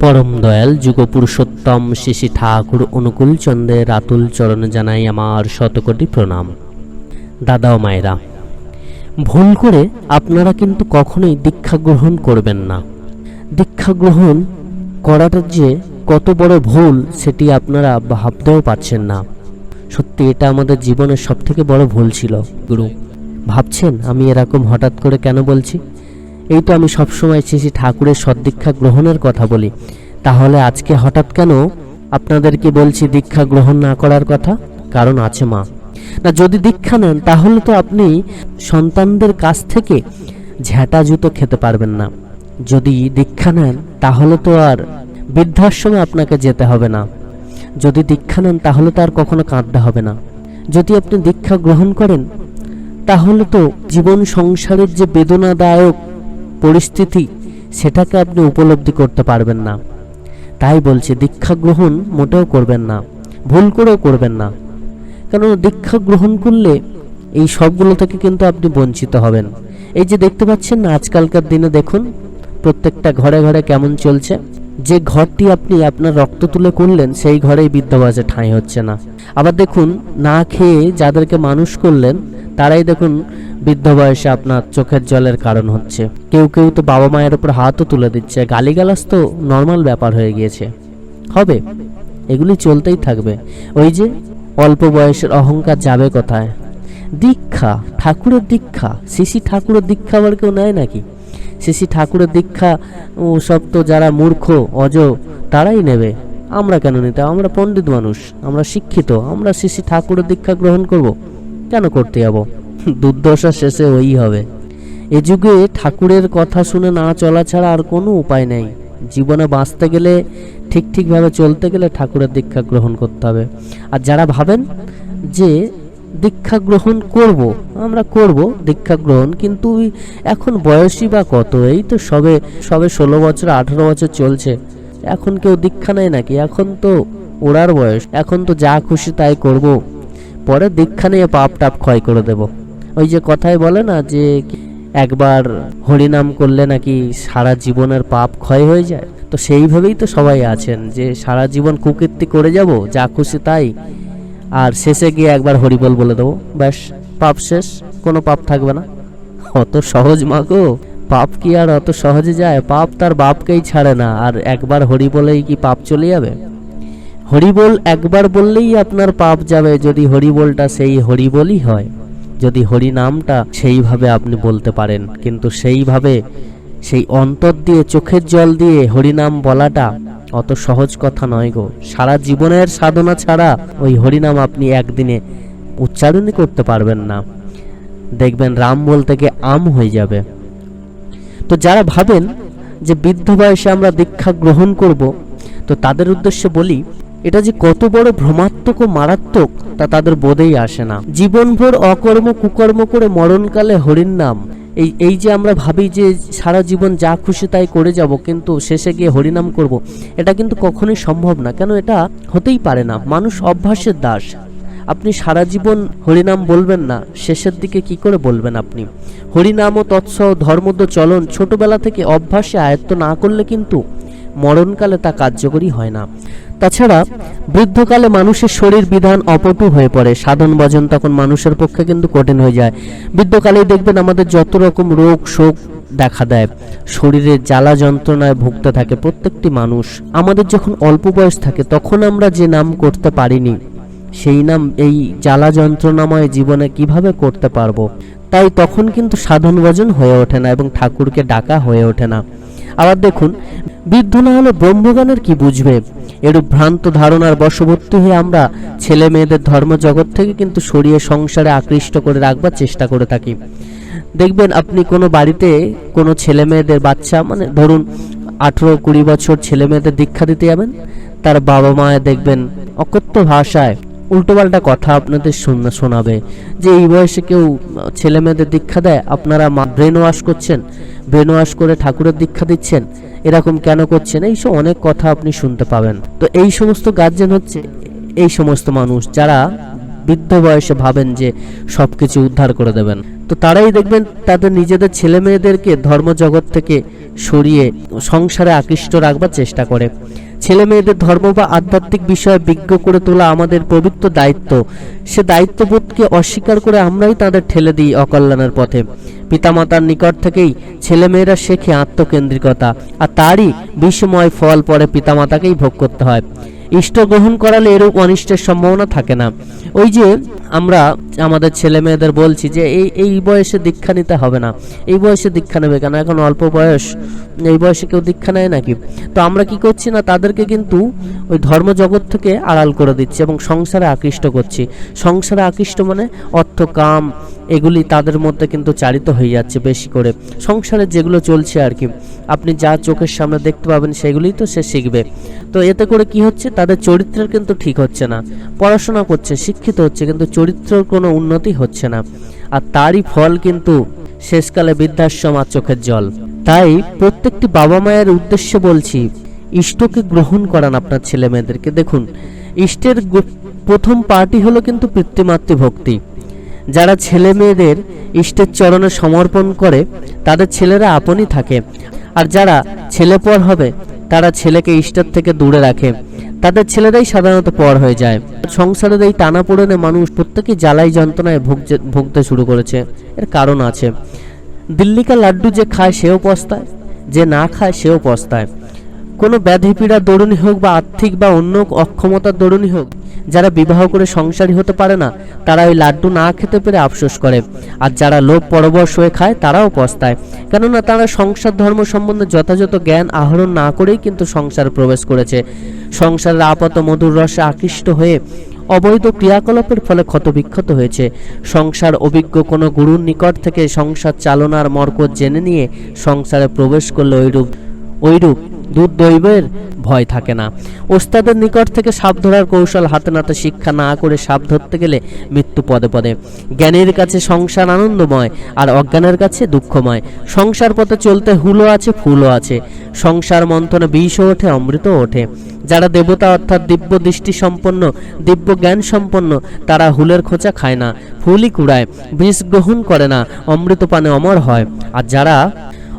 পরম দয়াল যুগ পুরুষোত্তম শিশি ঠাকুর অনুকূল চন্দ্রের রাতুল চরণে জানাই আমার শতকোটি প্রণাম। দাদা ও মায়েরা, ভুল করে আপনারা কিন্তু কখনোই দীক্ষা গ্রহণ করবেন না। দীক্ষা গ্রহণ করাটা যে কত বড় ভুল সেটি আপনারা ভাবতেও পারছেন না। সত্যি এটা আমাদের জীবনের সব থেকে বড় ভুল ছিল। গুরু, ভাবছেন আমি এরকম হঠাৎ করে কেন বলছি? এই তো আমি সবসময় শ্রী ঠাকুরের সদ্দীক্ষা গ্রহণের কথা বলি। তাহলে আজকে হঠাৎ কেন আপনাদেরকে বলছি দীক্ষা গ্রহণ না করার কথা? কারণ আছে মা। না, যদি দীক্ষা নেন, তাহলে তো আপনি সন্তানদের কাছ থেকে ঝ্যাঁটা জুতো খেতে পারবেন না। যদি দীক্ষা নেন, তাহলে তো আর বৃদ্ধাশ্রমে আপনাকে যেতে হবে না। যদি দীক্ষা নেন, তাহলে তো আর কখনো কাঁদতে হবে না। যদি আপনি দীক্ষা গ্রহণ করেন, তাহলে তো জীবন সংসারের যে বেদনাদায়ক পরিস্থিতি সেটাকে আপনি উপলব্ধি করতে পারবেন না। তাই বলছি, দীক্ষা গ্রহণ মোটেও করবেন না, ভুল করেও করবেন না। কারণ দীক্ষা গ্রহণ করলে এই সবগুলো থেকে কিন্তু আপনি বঞ্চিত হবেন। এই যে দেখতে পাচ্ছেন, আজকালকার দিনে দেখুন, প্রত্যেকটা ঘরে ঘরে কেমন চলছে। যে ঘরটি আপনি আপনার রক্ত তুলে করলেন, সেই ঘরেই বৃদ্ধবাজে ঠাঁই হচ্ছে না। আবার দেখুন, না খেয়ে যাদেরকে মানুষ করলেন তারাই দেখুন বৃদ্ধ বয়সে আপনার চোখের জলের কারণ হচ্ছে। কেউ কেউ তো বাবা মায়ের উপর হাতও তুলে দিচ্ছে। গালিগালাজ তো নর্মাল ব্যাপার হয়ে গিয়েছে। হবে, এগুলি চলতেই থাকবে। ওই যে অল্প বয়সের অহংকার যাবে কোথায়? দীক্ষা, ঠাকুরের দীক্ষা। শিশি ঠাকুরের দীক্ষা আবার কেউ নেয় নাকি? শিশি ঠাকুরের দীক্ষা, ও সব তো যারা মূর্খ, অজ, তারাই নেবে। আমরা কেন নিতে আমরা পণ্ডিত মানুষ, আমরা শিক্ষিত। আমরা শিশি ঠাকুরের দীক্ষা গ্রহণ করব। কেন করতে যাব? দুর্দশা শেষে ওই হবে। এ যুগে ঠাকুরের কথা শুনে না চলা ছাড়া আর কোনো উপায় নেই। জীবনে বাঁচতে গেলে, ঠিক ঠিকভাবে চলতে গেলে ঠাকুরের দীক্ষা গ্রহণ করতে হবে। আর যারা ভাবেন যে দীক্ষা গ্রহণ করব, আমরা করব দীক্ষা গ্রহণ, কিন্তু এখন বয়সই বা কত? এই তো সবে সবে ষোলো বছর, আঠেরো বছর চলছে। এখন কেউ দীক্ষা নেয় নাকি? এখন তো ওড়ার বয়স। এখন তো যা খুশি তাই করব। পরে দীক্ষা নিয়ে পাপ টাপ ক্ষয় করে দেব। ওই যে কথাই বলে না যে একবার হরিনাম করলে নাকি সারা জীবনের পাপ ক্ষয় হয়ে যায়? তো সেইভাবেই তো সবাই আছেন যে সারা জীবন কুকীর্তি করে যাব, যা খুশি তাই। আর শেষে গিয়ে একবার হরিবল বলে দেবো, ব্যাস, পাপ শেষ, কোনো পাপ থাকবে না। অত সহজ মাগো পাপ কি আর অত সহজে যায়? পাপ তার বাপকেই ছাড়ে না, আর একবার হরি বলেই কি পাপ চলে যাবে? হরিবোল একবার বললেই আপনার পাপ যাবে, যদি হরিবোলটা সেই হরিবোলই হয়। যদি হরি নামটা সেইভাবে আপনি বলতে পারেন, কিন্তু সেইভাবে সেই অন্তর দিয়ে, চোখের জল দিয়ে হরিনাম বলাটা অত সহজ কথা নয় গো। সারা জীবনের সাধনা ছাড়া ওই হরিনাম আপনি একদিনে উচ্চারণই করতে পারবেন না। দেখবেন রাম বলতে গিয়ে আম হয়ে যাবে। তো যারা ভাবেন যে বৃদ্ধ বয়সে আমরা দীক্ষা গ্রহণ করব, তো তাদের উদ্দেশ্যে বলি এটা যে কত বড় ভ্রমাত্মক ও মারাত্মক, তা তাদের বোধেই আসে না। জীবনভর অকর্ম কুকর্ম করে মরণকালে হরির নাম। এই এই যে আমরা ভাবি যে সারা জীবন যা খুশি তাই করে যাব, কিন্তু শেষে গিয়ে হরিনাম করব, এটা কিন্তু কখনোই সম্ভব না। কেন এটা হতেই পারে না। মানুষ অভ্যাসের দাস। আপনি সারা জীবন হরিনাম বলবেন না, শেষের দিকে কি করে বলবেন আপনি? হরিনাম ও তৎসহ ধর্মদ্য চলন ছোটবেলা থেকে অভ্যাসে আয়ত্ত না করলে কিন্তু মরণকালে তা কার্যকরী হয় না। তাছাড়া বৃদ্ধকালে মানুষের শরীর বিধান অপটু হয়ে পড়ে। সাধন ভজন তখন মানুষের পক্ষে কিন্তু কঠিন হয়ে যায়। বৃদ্ধকালেই দেখবেন আমাদের যত রকম রোগ শোক দেখা দেয় শরীরে জ্বালা যন্ত্রণায় ভুগতে থাকে প্রত্যেকটি মানুষ। আমাদের যখন অল্প বয়স থাকে তখন আমরা যে নাম করতে পারিনি, সেই নাম, এই জ্বালা যন্ত্রণাময় জীবনে কীভাবে করতে পারব? তাই তখন কিন্তু সাধন ভজন হয়ে ওঠে না এবং ঠাকুরকে ডাকা হয়ে ওঠে না। আবার দেখুন, বৃদ্ধ না হলে ব্রহ্মজ্ঞানের কি বুঝবে? এরূপ ভ্রান্ত ধারণার বশবর্তী হয়ে আমরা ছেলে মেয়েদের ধর্ম জগৎ থেকে কিন্তু সরিয়ে সংসারে আকৃষ্ট করে রাখবার চেষ্টা করে থাকি। দেখবেন আপনি কোনো বাড়িতে কোনো ছেলে মেয়েদের বাচ্চা মানে ধরুন আঠেরো কুড়ি বছর ছেলে মেয়েদের দীক্ষা দিতে যাবেন, তার বাবা মায়ের দেখবেন অকথ্য ভাষায় উল্টোপাল্টা কথা আপনাদের শুন- শোনাবে। যে এই বয়সে কেউ ছেলে মেয়েদের দীক্ষা দেয়, আপনারা ব্রেন ওয়াশ করছেন ব্রেন ওয়াশ করে ঠাকুরের দীক্ষা দিচ্ছেন, এরকম কেন করছেন? এইসব অনেক কথা আপনি শুনতে পাবেন। তো এই সমস্ত গার্জেন হচ্ছে এই সমস্ত মানুষ যারা বৃদ্ধ বয়সে ভাবেন যে সব কিছু উদ্ধার করে দেবেন। তো তারাই দেখবেন তাদের নিজেদের ছেলে মেয়েদেরকে ধর্মজগৎ থেকে সরিয়ে সংসারে আকৃষ্ট রাখবার চেষ্টা করে। ছেলে মেয়েদের ধর্ম বা আধ্যাত্মিক বিষয়ে বিজ্ঞ করে তোলা আমাদের পবিত্র দায়িত্ব। সে দায়িত্ববোধকে অস্বীকার করে আমরাই তাদের ঠেলে দিই অকল্যাণের পথে। পিতামাতার নিকট থেকেই ছেলেমেয়েরা শেখে আত্মকেন্দ্রিকতা, আর তারই বিস্ময় ফল পরে পিতামাতাকেই ভোগ করতে হয়। ইষ্ট গ্রহণ করালে এরূপ অনিষ্টের সম্ভাবনা থাকে না। ওই যে আমরা আমাদের ছেলে মেয়েদের বলছি যে, এই এই বয়সে দীক্ষা নিতে হবে না। এই বয়সে দীক্ষা নেবে কেন? এখন অল্প বয়স। এই বয়সে কেউ দীক্ষা নেয় নাকি? তো আমরা কি করছি না, তাদেরকে কিন্তু ওই ধর্মজগৎ থেকে আড়াল করে দিচ্ছি এবং সংসারে আকৃষ্ট করছি। সংসারে আকৃষ্ট মানে অর্থ, কাম এগুলি তাদের মধ্যে কিন্তু চারিত হয়ে যাচ্ছে বেশি করে। সংসারে যেগুলো চলছে আর কি। আপনি যা চোখের সামনে দেখতে পাবেন সেগুলোই তো সে শিখবে। তো এতে করে কি হচ্ছে? তাদের চরিত্রের কিন্তু ঠিক হচ্ছে না। পড়াশোনা করছে, শিক্ষিত হচ্ছে, কিন্তু চরিত্রের কোনো উন্নতি হচ্ছে না। আর তারই ফল কিন্তু শেষকালে বৃদ্ধাশ্রম আর চোখের জল। তাই প্রত্যেকটি বাবা মায়ের উদ্দেশ্যে বলছি, ইষ্টকে গ্রহণ করান আপনার ছেলে মেয়েদেরকে দেখুন, ইষ্টের প্রথম পার্টি হলো কিন্তু পিতৃমাতৃ ভক্তি যারা ছেলে মেয়েদের ইষ্টের চরণে সমর্পণ করে, তাদের ছেলেরা আপনই থাকে। আর যারা ছেলে পর হবে, তারা ছেলেকে ইষ্টের থেকে দূরে রাখে। তাদের ছেলেরাই সাধারণত পর হয়ে যায়। সংসারের এই টানা পড়েনে মানুষ প্রত্যেকেই জ্বালাই যন্ত্রণায় ভুগতে শুরু করেছে। এর কারণ আছে। দিল্লিকা লাড্ডু যে খায় সেও পস্তায়, যে না খায় সেও পস্তায়। কোনো ব্যাধি দরুণী হোক বা আর্থিক বা অন্য অক্ষমতার দরুণী হোক, যারা বিবাহ করে সংসারী হতে পারে না, তারা ওই লাড্ডু না খেতে পেরে আফসোস করে। আর যারা লোভ পরবশ হয়ে খায়, তারাও পস্তায়। কেননা তারা সংসার ধর্ম সম্বন্ধে যথাযথ জ্ঞান আহরণ না করেই কিন্তু সংসারে প্রবেশ করেছে। সংসারের আপাত মধুর রসে আকৃষ্ট হয়ে অবৈধ ক্রিয়াকলাপের ফলে ক্ষতবিক্ষত হয়েছে। সংসার অভিজ্ঞ কোনো গুরুর নিকট থেকে সংসার চালনার মর্ক জেনে নিয়ে সংসারে প্রবেশ করলে ওইরূপ ওইরূপ দুর্দৈবের ভয় থাকে না। ওস্তাদের নিকট থেকে সাপ ধরার কৌশল হাতে নাতে শিক্ষা না করে সাপ ধরতে গেলে মৃত্যু পদে পদে। জ্ঞানের কাছে সংসার আনন্দময় আর অজ্ঞানের কাছে দুঃখময়। সংসার পথে চলতে হুলও আছে, ফুলও আছে। সংসার মন্থনে বিষও ওঠে অমৃত ওঠে। যারা দেবতা অর্থাৎ দিব্য দৃষ্টি সম্পন্ন, দিব্য জ্ঞান সম্পন্ন, তারা হুলের খোঁচা খায় না, ফুলই কুড়ায়, বিষ গ্রহণ করে না অমৃত পানে অমর হয়। আর যারা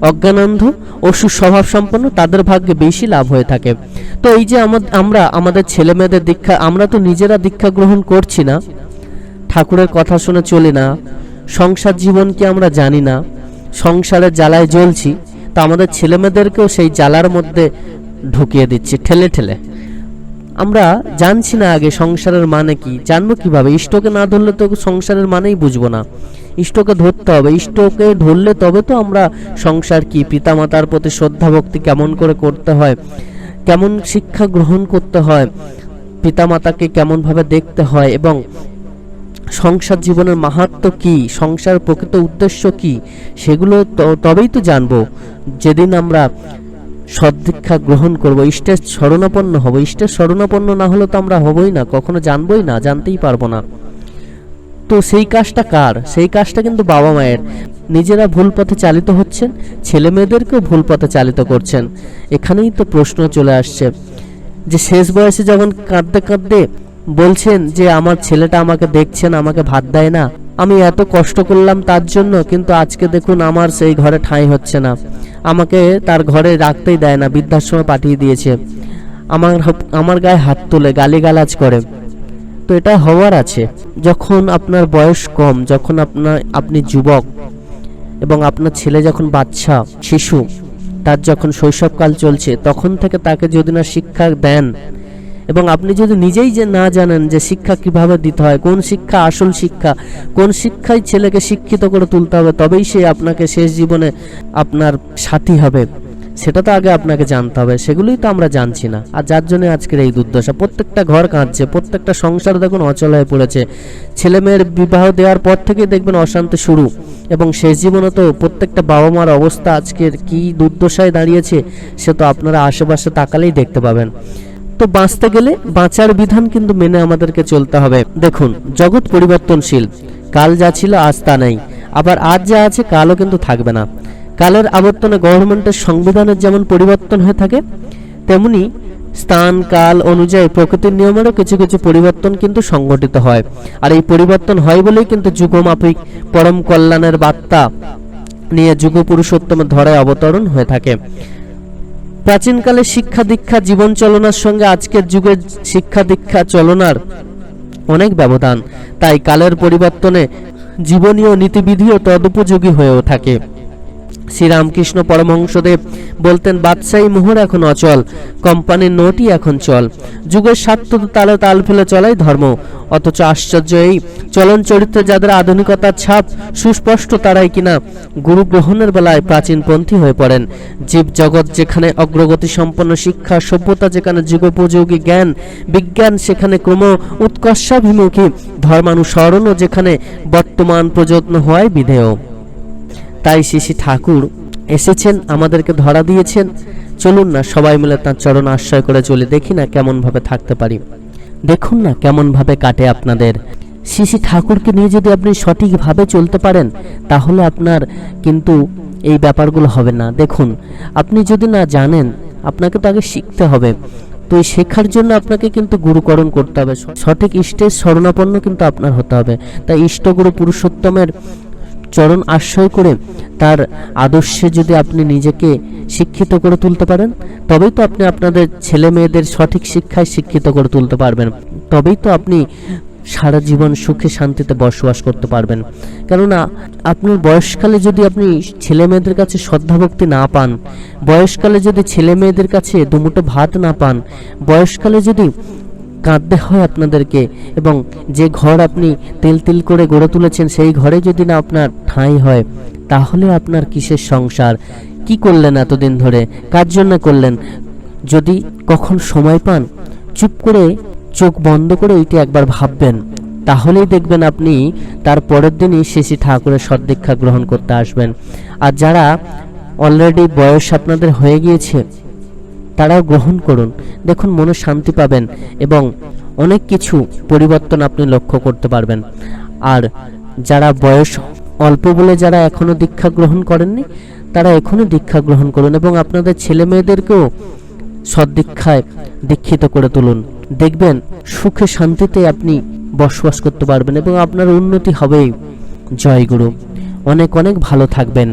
অজ্ঞানন্ধ ও সুস্বভাব সম্পন্ন তাদের ভাগ্যে বেশি লাভ হয়ে থাকে। তো এই যে আমা- আমরা, আমাদের ছেলে মেয়েদের দীক্ষা, আমরা তো নিজেরা দীক্ষা গ্রহণ করছি না। ঠাকুরের কথা শুনে চলি না। সংসার জীবনকে আমরা জানি না। সংসারের জ্বালায় জ্বলছি। তা আমাদের ছেলেমেয়েদেরকেও সেই জ্বালার মধ্যে ঢুকিয়ে দিচ্ছি, ঠেলে ঠেলে। আমরা জানছি না আগে সংসারের মানে কি, জানব কীভাবে? ইষ্টকে না ধরলে তো সংসারের মানেই বুঝব না। ইষ্টকে ধরতে হবে, ইষ্টকে ধরলে তবে তো আমরা সংসার কি, পিতামাতার প্রতি শ্রদ্ধা ভক্তি কেমন করে করতে হয়, কেমন শিক্ষা গ্রহণ করতে হয়, পিতামাতাকে কেমনভাবে দেখতে হয় এবং সংসার জীবনের মাহাত্ম কি সংসার প্রকৃত উদ্দেশ্য কি, সেগুলো তবেই তো জানব। যেদিন আমরা সদ্দীক্ষা গ্রহণ করব, ইষ্টের শরণাপন্ন হব, ইষ্টের শরণাপন্ন না হলে তো আমরা হবই না, কখনো জানবই না, জানতেই পারব না। তো সেই কাজটা কার? সেই কাজটা কিন্তু বাবা মায়ের। নিজেরা ভুল পথে চালিত হচ্ছেন, ছেলে মেয়েদেরকেও ভুল পথে চালিত করছেন। এখানেই তো প্রশ্ন চলে আসছে যে শেষ বয়সে যখন কাঁদতে কাঁদতে বলছেন যে আমার ছেলেটা আমাকে দেখছেন, আমাকে ভাত দেয় না, আমি এত কষ্ট করলাম তার জন্য, কিন্তু আজকে দেখুন আমার সেই ঘরে ঠাঁই হচ্ছে না। আমাকে তার ঘরে রাখতেই দেয় না, বৃদ্ধাশ্রমে পাঠিয়ে দিয়েছে। আমার আমার গায়ে হাত তুলে গালিগালাজ করে। তো এটা হওয়ার আছে। যখন আপনার বয়স কম, যখন আপনার আপনি যুবক এবং আপনার ছেলে যখন বাচ্চা, শিশু, তার যখন শৈশবকাল চলছে, তখন থেকে তাকে যদি না শিক্ষা দেন এবং আপনি যদি নিজেই যে না জানেন যে শিক্ষা কীভাবে দিতে হয়, কোন শিক্ষা আসল শিক্ষা, কোন শিক্ষায় ছেলেকে শিক্ষিত করে তুলতে হবে, তবেই সে আপনাকে শেষ জীবনে আপনার সাথী হবে। সেটা তো আগে আপনাকে জানতে হবে, সেগুলোই তো আমরা জানছি না। আর যার জন্য আজকের এই দুর্দশা, প্রত্যেকটা ঘর কাঁদছে, প্রত্যেকটা সংসার দেখুন অচল হয়ে পড়েছে। ছেলে মেয়ের বিবাহ দেওয়ার পর থেকেই দেখবেন অশান্তি শুরু, এবং শেষ জীবনে তো প্রত্যেকটা বাবা মার অবস্থা আজকের কি দুর্দশায় দাঁড়িয়েছে, সে তো আপনারা আশেপাশে তাকালেই দেখতে পাবেন। তো বাঁচতে গেলে বাঁচার বিধান কিন্তু মেনে আমাদেরকে চলতে হবে। দেখুন, জগৎ পরিবর্তনশীল, কাল যা ছিল আজ তা নেই, আবার আজ যা আছে কালও কিন্তু থাকবে না। কালের আবর্তনে গভর্নমেন্টের সংবিধানের যেমন পরিবর্তন হয়ে থাকে, তেমনি স্থান, কাল অনুযায়ী প্রকৃতির নিয়মেরও কিছু কিছু পরিবর্তন কিন্তু সংঘটিত হয়। আর এই পরিবর্তন হয় বলেই কিন্তু যুগমাফিক পরম কল্যাণের বার্তা নিয়ে যুগ পুরুষোত্তমের ধরায় অবতরণ হয়ে থাকে। প্রাচীনকালে শিক্ষা দীক্ষা, জীবন চলনার সঙ্গে আজকের যুগের শিক্ষা দীক্ষা চলনার অনেক ব্যবধান। তাই কালের পরিবর্তনে জীবনীয় নীতিবিধিও তদুপযোগী হয়েও থাকে। শ্রীরামকৃষ্ণ পরমহংসদেব বলতেন, বাদশাহী মোহর এখন অচল, কোম্পানির নোটই এখন চল। যুগের স্বার্থ তালে তাল ফেলে চলাই ধর্ম। অথচ আশ্চর্য এই, চলন চরিত্রে যাদের আধুনিকতার ছাপ, সুস্পষ্ট তারাই কিনা গুরু গ্রহণের বেলায় প্রাচীনপন্থী হয়ে পড়েন। জীব জগৎ যেখানে অগ্রগতি সম্পন্ন শিক্ষা, সভ্যতা যেখানে যুগোপযোগী জ্ঞান, বিজ্ঞান সেখানে ক্রম উৎকর্ষাভিমুখী, ধর্মানুসরণও যেখানে বর্তমান প্রযত্ন হয় বিধেয়। তাই শিশি ঠাকুর এসেছেন, আমাদেরকে ধরা দিয়েছেন। চলুন না, সবাই মিলে তার চরণ আশ্রয় করে চলে দেখি না কেমন ভাবে থাকতে পারি। দেখুন না কেমন ভাবে কাটে আপনাদের। শিশি ঠাকুরকে নিয়ে যদি আপনি সঠিকভাবে চলতে পারেন, তাহলে আপনার কিন্তু এই ব্যাপারগুলো হবে না। দেখুন, আপনি যদি না জানেন, আপনাকে তো আগে শিখতে হবে। তো এই শেখার জন্য আপনাকে কিন্তু গুরুকরণ করতে হবে। সঠিক ইষ্টের শরণাপন্ন কিন্তু আপনার হতে হবে। তাই ইষ্টগুরু পুরুষোত্তমের চরণ আশ্রয় করে তার আদর্শে যদি আপনি নিজেকে শিক্ষিত করে তুলতে পারেন, তবেই তো আপনি আপনাদের ছেলে মেয়েদের সঠিক শিক্ষায় শিক্ষিত করে তুলতে পারবেন। তবেই তো আপনি সারা জীবন সুখে শান্তিতে বসবাস করতে পারবেন। কেননা, আপনার বয়সকালে যদি আপনি ছেলে মেয়েদের কাছে শ্রদ্ধাভক্তি না পান, বয়সকালে যদি ছেলে মেয়েদের কাছে দুমুটো ভাত না পান, বয়সকালে যদি কাঁদতে হয় আপনাদেরকে এবং যে ঘর আপনি তেল তেল করে গড়ে তুলেছেন, সেই ঘরে যদি না আপনার ঠাঁই হয়, তাহলে আপনার কিসের সংসার? কি করলেন এতদিন ধরে? কার জন্য করলেন? যদি কখন সময় পান, চুপ করে চোখ বন্ধ করে এইটি একবার ভাববেন। তাহলেই দেখবেন আপনি তার পরের দিনই শেষি ঠাকুরের সদ্দীক্ষা গ্রহণ করতে আসবেন। আর যারা অলরেডি বয়স আপনাদের হয়ে গিয়েছে তারাও গ্রহণ করুন। দেখুন, মনে শান্তি পাবেন এবং অনেক কিছু পরিবর্তন আপনি লক্ষ্য করতে পারবেন। আর যারা বয়স অল্প বলে যারা এখনও দীক্ষা গ্রহণ করেননি, তারা এখনও দীক্ষা গ্রহণ করুন এবং আপনাদের ছেলে মেয়েদেরকেও সদ্দীক্ষায় দীক্ষিত করে তুলুন। দেখবেন, সুখে শান্তিতে আপনি বসবাস করতে পারবেন এবং আপনার উন্নতি হবেই। জয় গুরু অনেক অনেক ভালো থাকবেন।